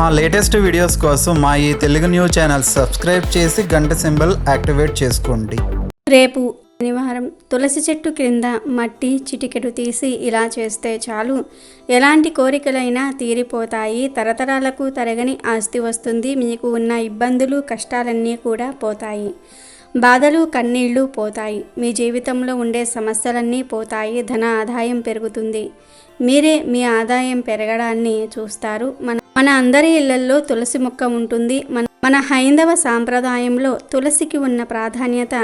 మా latest videos కోసం మా ఈ తెలుగు న్యూస్ ఛానల్ సబ్స్క్రైబ్ చేసి గంట సింబల్ యాక్టివేట్ చేసుకోండి. రేపు శనివారం తులసి చెట్టు క్రింద మట్టి చిటికెడు తీసి ఇలా చేస్తే చాలు. ఎలాంటి కోరికలైనా తీరిపోతాయి. తరతరాలకు తరగని ఆస్తి వస్తుంది. మీకు ఉన్న ఇబ్బందులు కష్టాలన్నీ కూడా పోతాయి. బాధలు కన్నీళ్ళు పోతాయి. మీ జీవితంలో ఉండే సమస్యలన్నీ పోతాయి. ధన ఆదాయం పెరుగుతుంది. మీరే మీ ఆదాయం పెరగడాన్ని చూస్తారు. మన మన అందరి ఇళ్ళల్లో తులసి మొక్క ఉంటుంది. మన మన హైందవ సాంప్రదాయంలో తులసికి ఉన్న ప్రాధాన్యత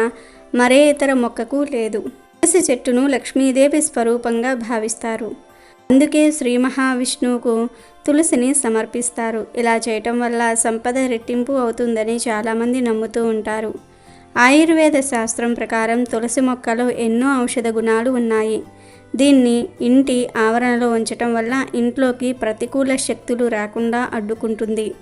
మరే ఇతర మొక్కకు లేదు. తులసి చెట్టును లక్ష్మీదేవి స్వరూపంగా భావిస్తారు. అందుకే శ్రీ మహావిష్ణువుకు తులసిని సమర్పిస్తారు. ఇలా చేయటం వల్ల సంపద రెట్టింపు అవుతుందని చాలామంది నమ్ముతూ ఉంటారు. ఆయుర్వేద శాస్త్రం ప్రకారం తులసి మొక్కలో ఎన్నో ఔషధ గుణాలు ఉన్నాయి. దీన్ని ఇంటి ఆవరణలో ఉంచటం వల్ల ఇంట్లోకి ప్రతికూల శక్తులు రాకుండా అడ్డుకుంటుంది.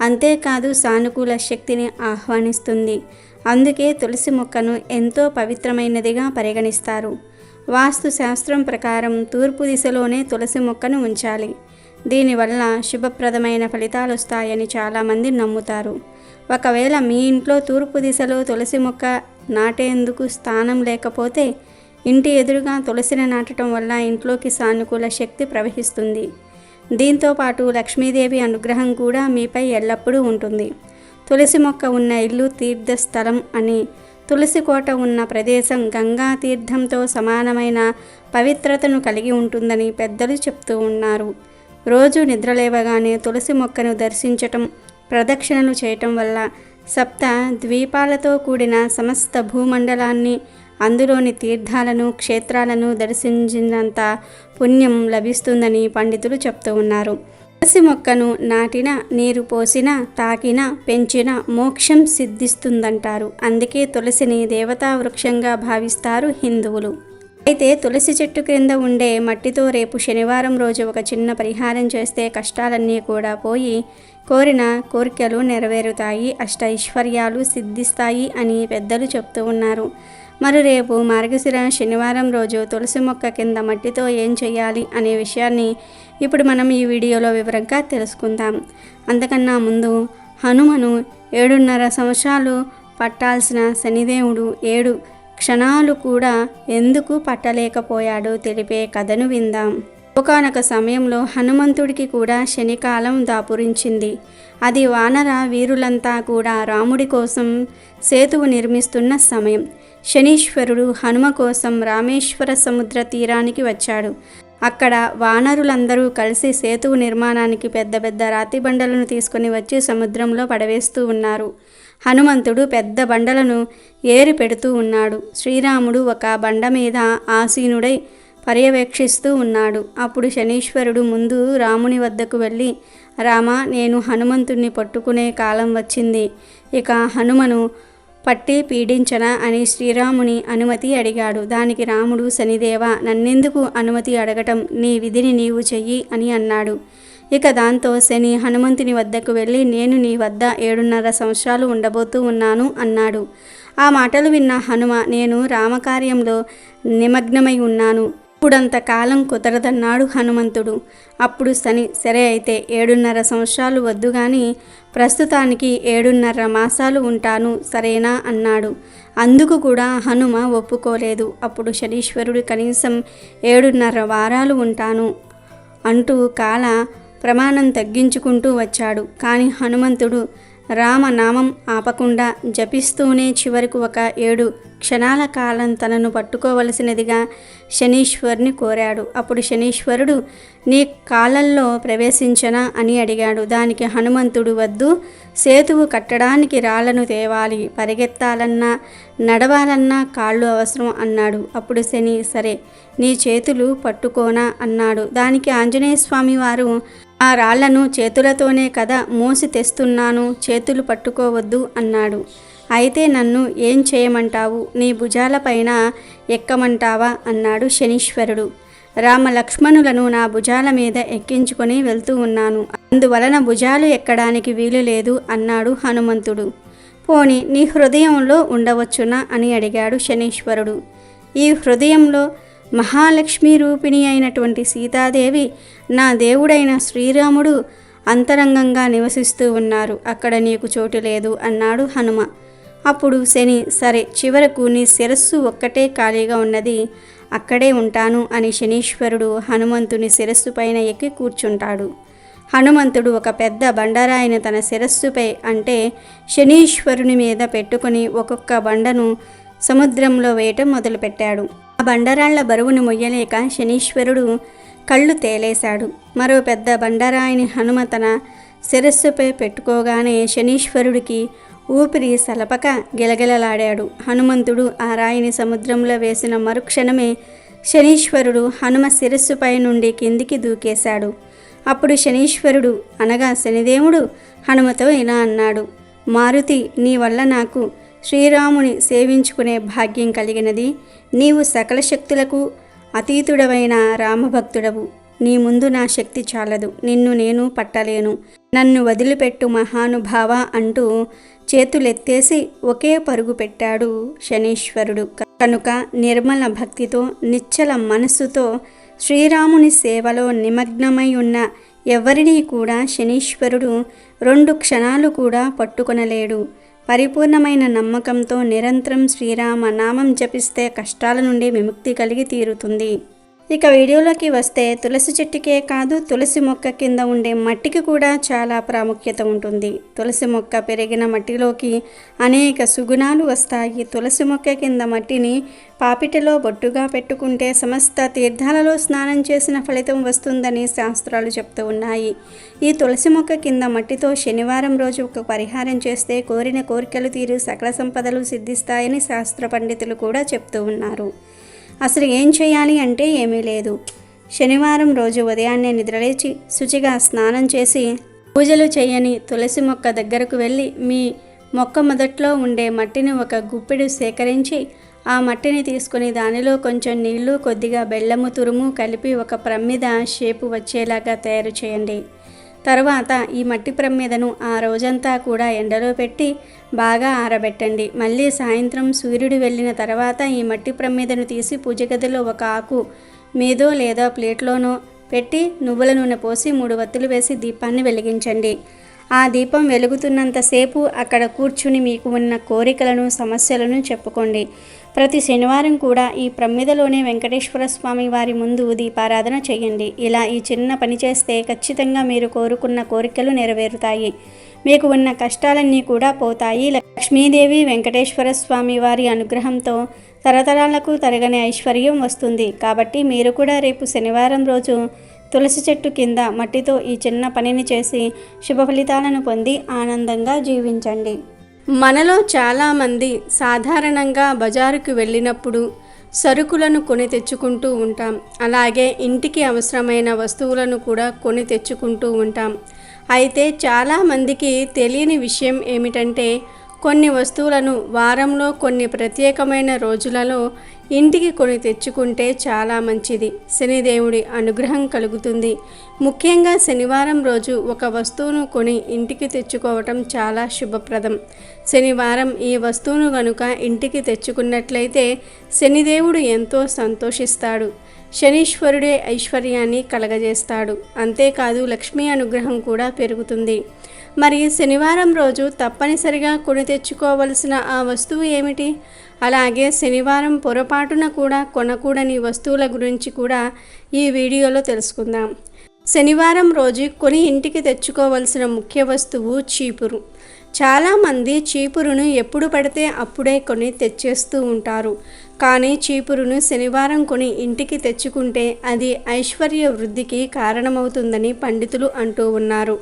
అంతేకాదు సానుకూల శక్తిని ఆహ్వానిస్తుంది. అందుకే తులసి మొక్కను ఎంతో పవిత్రమైనదిగా పరిగణిస్తారు. వాస్తు శాస్త్రం ప్రకారం తూర్పు దిశలోనే తులసి మొక్కను ఉంచాలి. దీనివల్ల శుభప్రదమైన ఫలితాలు వస్తాయని చాలామంది నమ్ముతారు. ఒకవేళ మీ ఇంట్లో తూర్పు దిశలో తులసి మొక్క నాటేందుకు స్థానం లేకపోతే ఇంటి ఎదురుగా తులసిని నాటడం వల్ల ఇంట్లోకి సానుకూల శక్తి ప్రవహిస్తుంది. దీంతో పాటు లక్ష్మీదేవి అనుగ్రహం కూడా మీపై ఎల్లప్పుడూ ఉంటుంది. తులసి మొక్క ఉన్న ఇల్లు తీర్థస్థలం అని తులసి కోట ఉన్న ప్రదేశం గంగా తీర్థంతో సమానమైన పవిత్రతను కలిగి ఉంటుందని పెద్దలు చెప్తూ ఉన్నారు. రోజు నిద్రలేవగానే తులసి మొక్కను దర్శించటం ప్రదక్షిణలు చేయటం వల్ల సప్త ద్వీపాలతో కూడిన సమస్త భూమండలాన్ని అందులోని తీర్థాలను క్షేత్రాలను దర్శించినంత పుణ్యం లభిస్తుందని పండితులు చెప్తూ ఉన్నారు. తులసి మొక్కను నాటిన నీరు పోసిన తాకిన పెంచిన మోక్షం సిద్ధిస్తుందంటారు. అందుకే తులసిని దేవతా వృక్షంగా భావిస్తారు హిందువులు. అయితే తులసి చెట్టు క్రింద ఉండే మట్టితో రేపు శనివారం రోజు ఒక చిన్న పరిహారం చేస్తే కష్టాలన్నీ కూడా పోయి కోరిన కోరికలు నెరవేరుతాయి అష్ట ఐశ్వర్యాలు సిద్ధిస్తాయి అని పెద్దలు చెప్తూ ఉన్నారు. మరి రేపు మార్గశిర శనివారం రోజు తులసి మొక్క కింద మట్టితో ఏం చేయాలి అనే విషయాన్ని ఇప్పుడు మనం ఈ వీడియోలో వివరంగా తెలుసుకుందాం. అంతకన్నా ముందు హనుమను ఏడున్నర సంవత్సరాలు పట్టాల్సిన శనిదేవుడు ఏడు క్షణాలు కూడా ఎందుకు పట్టలేకపోయాడో తెలిపే కథను విందాం. ఒకనొక సమయంలో హనుమంతుడికి కూడా శనికాలం దాపురించింది. అది వానర వీరులంతా కూడా రాముడి కోసం సేతువు నిర్మిస్తున్న సమయం. శనీశ్వరుడు హనుమ కోసం రామేశ్వర సముద్ర తీరానికి వచ్చాడు. అక్కడ వానరులందరూ కలిసి సేతువు నిర్మాణానికి పెద్ద పెద్ద రాతి బండలను తీసుకుని వచ్చి సముద్రంలో పడవేస్తూ ఉన్నారు. హనుమంతుడు పెద్ద బండలను ఏరి పెడుతూ ఉన్నాడు. శ్రీరాముడు ఒక బండ మీద ఆసీనుడై పర్యవేక్షిస్తూ ఉన్నాడు. అప్పుడు శనీశ్వరుడు ముందు రాముని వద్దకు వెళ్ళి రామ నేను హనుమంతుణ్ణి పట్టుకునే కాలం వచ్చింది. ఇక హనుమను పట్టి పీడించనా? అని శ్రీరాముని అనుమతి అడిగాడు. దానికి రాముడు శనిదేవ నన్నెందుకు అనుమతి అడగటం? నీ విధిని నీవు చెయ్యి అని అన్నాడు. ఇక దాంతో శని హనుమంతుని వద్దకు వెళ్ళి నేను నీ వద్ద ఏడున్నర సంవత్సరాలు ఉండబోతూ ఉన్నాను అన్నాడు. ఆ మాటలు విన్న హనుమ నేను రామకార్యంలో నిమగ్నమై ఉన్నాను. ఇప్పుడంత కాలం కుదరదన్నాడు హనుమంతుడు. అప్పుడు శని సరే అయితే ఏడున్నర సంవత్సరాలు వద్దు గాని ప్రస్తుతానికి ఏడున్నర మాసాలు ఉంటాను సరేనా? అన్నాడు. అందుకు కూడా హనుమ ఒప్పుకోలేదు. అప్పుడు శనీశ్వరుడు కనీసం ఏడున్నర వారాలు ఉంటాను అంటూ కాల ప్రమాణం తగ్గించుకుంటూ వచ్చాడు. కానీ హనుమంతుడు రామనామం ఆపకుండా జపిస్తూనే చివరకు ఒక ఏడు క్షణాల కాలం తనను పట్టుకోవలసినదిగా శనీశ్వరుని కోరాడు. అప్పుడు శనీశ్వరుడు నీ కాళ్ళల్లో ప్రవేశించనా? అని అడిగాడు. దానికి హనుమంతుడు వద్దు సేతువు కట్టడానికి రాళ్ళను తేవాలి పరిగెత్తాలన్నా నడవాలన్నా కాళ్ళు అవసరం అన్నాడు. అప్పుడు శని సరే నీ చేతులు పట్టుకోనా? అన్నాడు. దానికి ఆంజనేయ స్వామి వారు ఆ రాళ్ళను చేతులతోనే కదా మోసి తెస్తున్నాను చేతులు పట్టుకోవద్దు అన్నాడు. అయితే నన్ను ఏం చేయమంటావు? నీ భుజాలపైన ఎక్కమంటావా? అన్నాడు శనీశ్వరుడు. రామ లక్ష్మణులను నా భుజాల మీద ఎక్కించుకొని వెళ్తూ ఉన్నాను. అందువలన భుజాలు ఎక్కడానికి వీలు లేదు అన్నాడు హనుమంతుడు. పోని నీ హృదయంలో ఉండవచ్చునా? అని అడిగాడు శనీశ్వరుడు. ఈ హృదయంలో మహాలక్ష్మి రూపిణి అయినటువంటి సీతాదేవి నా దేవుడైన శ్రీరాముడు అంతరంగంగా నివసిస్తూ ఉన్నారు. అక్కడ నీకు చోటు లేదు అన్నాడు హనుమ. అప్పుడు శని సరే చివరకు నీ శిరస్సు ఒక్కటే ఖాళీగా ఉన్నది అక్కడే ఉంటాను అని శనీశ్వరుడు హనుమంతుని శిరస్సు పైన ఎక్కి కూర్చుంటాడు. హనుమంతుడు ఒక పెద్ద బండరాయిని తన శిరస్సుపై అంటే శనీశ్వరుని మీద పెట్టుకుని ఒక్కొక్క బండను సముద్రంలో వేయటం మొదలుపెట్టాడు. ఆ బండరాళ్ళ బరువును మొయ్యలేక శనీశ్వరుడు కళ్ళు తేలేశాడు. మరో పెద్ద బండరాయిని హనుమ తన శిరస్సుపై పెట్టుకోగానే శనీశ్వరుడికి ఊపిరి సలపక గిలగిలలాడాడు. హనుమంతుడు ఆ రాయిని సముద్రంలో వేసిన మరుక్షణమే శనీశ్వరుడు హనుమ శిరస్సుపై నుండి కిందికి దూకేశాడు. అప్పుడు శనీశ్వరుడు అనగా శనిదేవుడు హనుమతో ఇలా అన్నాడు మారుతి నీ వల్ల నాకు శ్రీరాముని సేవించుకునే భాగ్యం కలిగినది. నీవు సకల శక్తులకు అతీతుడవైన రామభక్తుడవు. నీ ముందు నా శక్తి చాలదు. నిన్ను నేను పట్టలేను. నన్ను వదిలిపెట్టు మహానుభావ అంటూ చేతులెత్తేసి ఒకే పరుగు పెట్టాడు శనీశ్వరుడు. కనుక నిర్మల భక్తితో నిశ్చల మనస్సుతో శ్రీరాముని సేవలో నిమగ్నమై ఉన్న ఎవరినీ కూడా శనీశ్వరుడు రెండు క్షణాలు కూడా పట్టుకొనలేడు. పరిపూర్ణమైన నమ్మకంతో నిరంతరం శ్రీరామ నామం జపిస్తే కష్టాల నుండి విముక్తి కలిగి తీరుతుంది. ఇక వీడియోలోకి వస్తే తులసి చెట్టుకే కాదు తులసి మొక్క కింద ఉండే మట్టికి కూడా చాలా ప్రాముఖ్యత ఉంటుంది. తులసి మొక్క పెరిగిన మట్టిలోకి అనేక సుగుణాలు వస్తాయి. తులసి మొక్క కింద మట్టిని పాపిటలో బొట్టుగా పెట్టుకుంటే సమస్త తీర్థాలలో స్నానం చేసిన ఫలితం వస్తుందని శాస్త్రాలు చెప్తూ ఉన్నాయి. ఈ తులసి మొక్క కింద మట్టితో శనివారం రోజు ఒక పరిహారం చేస్తే కోరిన కోరికలు తీరు సకల సంపదలు సిద్ధిస్తాయని శాస్త్ర పండితులు కూడా చెప్తూ ఉన్నారు. అసలు ఏం చేయాలి అంటే ఏమీ లేదు. శనివారం రోజు ఉదయాన్నే నిద్రలేచి శుచిగా స్నానం చేసి పూజలు చేయని తులసి మొక్క దగ్గరకు వెళ్ళి మీ మొక్క మొదట్లో ఉండే మట్టిని ఒక గుప్పెడు సేకరించి ఆ మట్టిని తీసుకుని దానిలో కొంచెం నీళ్ళు కొద్దిగా బెల్లము తురుము కలిపి ఒక ప్రమ్మిద షేపు వచ్చేలాగా తయారు చేయండి. తరువాత ఈ మట్టి ప్రమ్మిదను ఆ రోజంతా కూడా ఎండలో పెట్టి బాగా ఆరబెట్టండి. మళ్ళీ సాయంత్రం సూర్యుడు వెళ్ళిన తర్వాత ఈ మట్టి ప్రమ్మిదను తీసి పూజ గదిలో ఒక ఆకు మీదో లేదా ప్లేట్లోనో పెట్టి నువ్వుల నూనె పోసి మూడు వత్తులు వేసి దీపాన్ని వెలిగించండి. ఆ దీపం వెలుగుతున్నంతసేపు అక్కడ కూర్చుని మీకు ఉన్న కోరికలను సమస్యలను చెప్పుకోండి. ప్రతి శనివారం కూడా ఈ ప్రమ్మిదలోనే వెంకటేశ్వర స్వామి వారి ముందు దీపారాధన చేయండి. ఇలా ఈ చిన్న పని చేస్తే ఖచ్చితంగా మీరు కోరుకున్న కోరికలు నెరవేరుతాయి. మీకు ఉన్న కష్టాలన్నీ కూడా పోతాయి. లక్ష్మీదేవి వెంకటేశ్వర స్వామి వారి అనుగ్రహంతో తరతరాలకు తరగని ఐశ్వర్యం వస్తుంది. కాబట్టి మీరు కూడా రేపు శనివారం రోజు తులసి చెట్టు కింద మట్టితో ఈ చిన్న పనిని చేసి శుభ ఫలితాలను పొంది ఆనందంగా జీవించండి. మనలో చాలామంది సాధారణంగా బజారుకు వెళ్ళినప్పుడు సరుకులను కొని తెచ్చుకుంటూ ఉంటాం. అలాగే ఇంటికి అవసరమైన వస్తువులను కూడా కొని తెచ్చుకుంటూ ఉంటాం. అయితే చాలామందికి తెలియని విషయం ఏమిటంటే కొన్ని వస్తువులను వారంలో కొన్ని ప్రత్యేకమైన రోజులలో ఇంటికి కొని తెచ్చుకుంటే చాలా మంచిది. శనిదేవుడి అనుగ్రహం కలుగుతుంది. ముఖ్యంగా శనివారం రోజు ఒక వస్తువును కొని ఇంటికి తెచ్చుకోవటం చాలా శుభప్రదం. శనివారం ఈ వస్తువును గనుక ఇంటికి తెచ్చుకున్నట్లయితే శనిదేవుడు ఎంతో సంతోషిస్తాడు. శనీశ్వరుడే ఐశ్వర్యాన్ని కలగజేస్తాడు. అంతేకాదు లక్ష్మీ అనుగ్రహం కూడా పెరుగుతుంది. మరి శనివారం రోజు తప్పనిసరిగా కొని తెచ్చుకోవలసిన ఆ వస్తువు ఏమిటి? అలాగే శనివారం పొరపాటున కూడా కొనకూడని వస్తువుల గురించి కూడా ఈ వీడియోలో తెలుసుకుందాం. శనివారం రోజు కొని ఇంటికి తెచ్చుకోవలసిన ముఖ్య వస్తువు చీపురు. చాలామంది చీపురును ఎప్పుడు పడితే అప్పుడే కొని తెచ్చేస్తూ ఉంటారు. కానీ చీపురును శనివారం కొని ఇంటికి తెచ్చుకుంటే అది ఐశ్వర్య వృద్ధికి కారణమవుతుందని పండితులు అంటూ ఉన్నారు.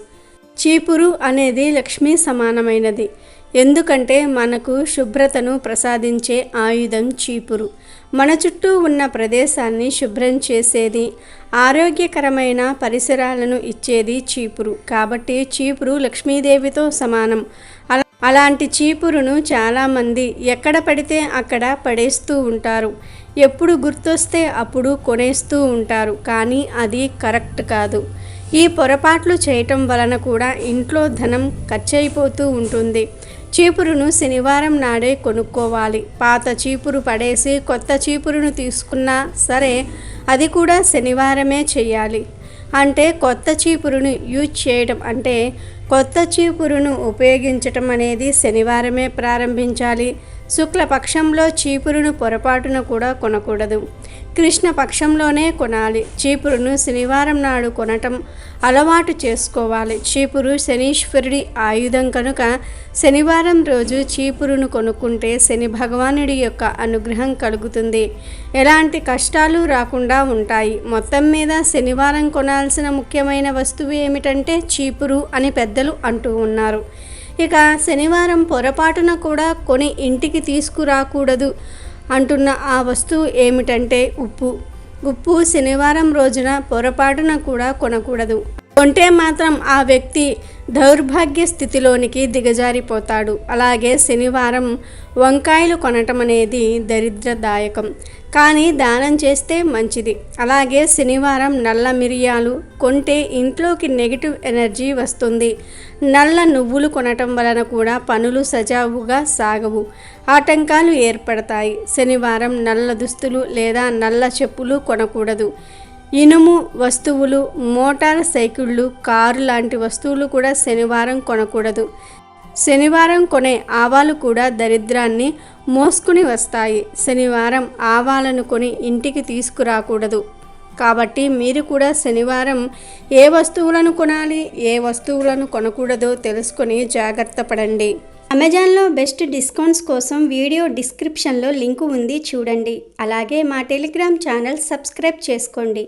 చీపురు అనేది లక్ష్మీ సమానమైనది. ఎందుకంటే మనకు శుభ్రతను ప్రసాదించే ఆయుధం చీపురు. మన చుట్టూ ఉన్న ప్రదేశాన్ని శుభ్రం చేసేది ఆరోగ్యకరమైన పరిసరాలను ఇచ్చేది చీపురు. కాబట్టి చీపురు లక్ష్మీదేవితో సమానం. అలా అలాంటి చీపురును చాలామంది ఎక్కడ పడితే అక్కడ పడేస్తూ ఉంటారు. ఎప్పుడు గుర్తొస్తే అప్పుడు కొనేస్తూ ఉంటారు. కానీ అది కరెక్ట్ కాదు. ఈ పొరపాట్లు చేయటం వలన కూడా ఇంట్లో ధనం ఖర్చయిపోతూ ఉంటుంది. చీపురును శనివారం నాడే కొనుక్కోవాలి. పాత చీపురు పడేసి కొత్త చీపురును తీసుకున్నా సరే అది కూడా శనివారమే చేయాలి. అంటే కొత్త చీపురును యూజ్ చేయడం అంటే కొత్త చీపురును ఉపయోగించటం అనేది శనివారమే ప్రారంభించాలి. శుక్లపక్షంలో చీపురును పొరపాటున కూడా కొనకూడదు. కృష్ణ పక్షంలోనే కొనాలి. చీపురును శనివారం నాడు కొనటం అలవాటు చేసుకోవాలి. చీపురు శనీశ్వరుడి ఆయుధం కనుక శనివారం రోజు చీపురును కొనుక్కుంటే శని భగవానుడి యొక్క అనుగ్రహం కలుగుతుంది. ఎలాంటి కష్టాలు రాకుండా ఉంటాయి. మొత్తం మీద శనివారం కొనాల్సిన ముఖ్యమైన వస్తువు ఏమిటంటే చీపురు అని పెద్దలు అంటూ ఉన్నారు. ఇక శనివారం పొరపాటున కూడా కొని ఇంటికి తీసుకురాకూడదు. అంటున్న ఆ వస్తువు ఏమిటంటే ఉప్పు. ఉప్పు శనివారం రోజున పొరపాటున కూడా కొనకూడదు. కొంటే మాత్రం ఆ వ్యక్తి దౌర్భాగ్య స్థితిలోనికి దిగజారిపోతాడు. అలాగే శనివారం వంకాయలు కొనటం అనేది దరిద్రదాయకం. కానీ దానం చేస్తే మంచిది. అలాగే శనివారం నల్ల మిరియాలు కొంటే ఇంట్లోకి నెగిటివ్ ఎనర్జీ వస్తుంది. నల్ల నువ్వులు కొనటం వలన కూడా పనులు సజావుగా సాగవు. ఆటంకాలు ఏర్పడతాయి. శనివారం నల్ల దుస్తులు లేదా నల్ల చెప్పులు కొనకూడదు. ఇనుము వస్తువులు మోటార్ సైకిళ్ళు కారు లాంటి వస్తువులు కూడా శనివారం కొనకూడదు. శనివారం కొనే ఆవాలు కూడా దరిద్రాన్ని మోసుకుని వస్తాయి. శనివారం ఆవాలను కొని ఇంటికి తీసుకురాకూడదు. కాబట్టి మీరు కూడా శనివారం ఏ వస్తువులను కొనాలి ఏ వస్తువులను కొనకూడదో తెలుసుకొని జాగ్రత్త పడండి. అమెజాన్లో బెస్ట్ డిస్కౌంట్స్ కోసం వీడియో డిస్క్రిప్షన్లో లింకు ఉంది చూడండి. అలాగే మా టెలిగ్రామ్ ఛానల్ సబ్స్క్రైబ్ చేసుకోండి.